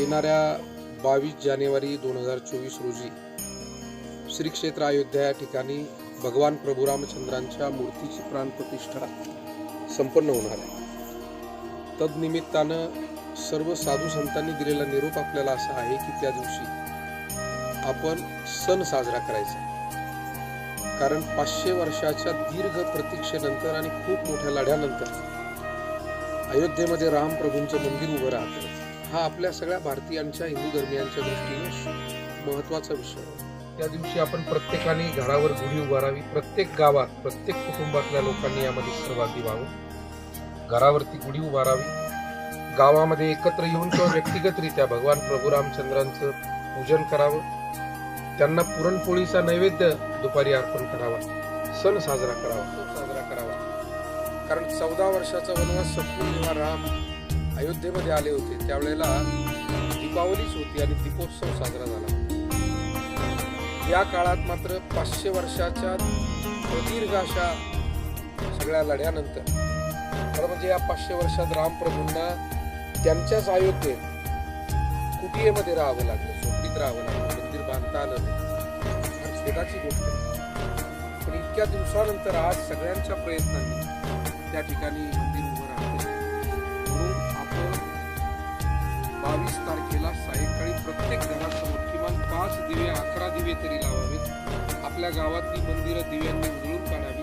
येणाऱ्या बावीस जानेवारी दोन हजार चोवीस रोजी श्री क्षेत्र अयोध्या या ठिकाणी भगवान प्रभू रामचंद्रांच्या मूर्तीची प्राणप्रतिष्ठा संपन्न होणार आहे. तदनिमित्तानं सर्व साधू संतांनी दिलेला निरोप आपल्याला असा आहे की त्या दिवशी आपण सण साजरा करायचा कारण पाचशे वर्षाच्या दीर्घ प्रतीक्षेनंतर आणि खूप मोठ्या लढ्यानंतर अयोध्येमध्ये रामप्रभूंचं मंदिर उभं राहतं हा आपल्या सगळ्या भारतीयांच्या हिंदू धर्मियांच्या दृष्टीने महत्त्वाचा विषय आहे. त्या दिवशी आपण प्रत्येकाने घरावर गुढी उभारावी प्रत्येक गावात प्रत्येक कुटुंबातल्या लोकांनी यामध्ये सहभागी व्हावं. घरावरती गुढी उभारावी. गावामध्ये एकत्र येऊन किंवा व्यक्तिगतरित्या भगवान प्रभू रामचंद्रांचं पूजन करावं. त्यांना पुरणपोळीचा नैवेद्य दुपारी अर्पण करावा. सण साजरा करावा. साजरा करावा. कारण चौदा वर्षाचा वनवास जेव्हा राम अयोध्येमध्ये आले होते. त्यावेळेला दीपावलीच होती आणि दीपोत्सव साजरा झाला. या काळात मात्र पाचशे वर्षाच्या प्रदीर्घ अशा सगळ्या लढ्यानंतर खरं म्हणजे या पाचशे वर्षात रामप्रभूंना त्यांच्याच अयोध्येत कुटियेमध्ये राहावं लागलं झोपडीत राहावं लागलं मंदिर बांधता आलं नाही. खेदाची गोष्ट पण इतक्या दिवसानंतर आज सगळ्यांच्या प्रयत्नांनी त्या ठिकाणी मंदिर उभं राहते. दिवे अकरा दिवे तरी लावावेत. आपल्या गावातली मंदिरं दिव्यांनी उजळून काढावी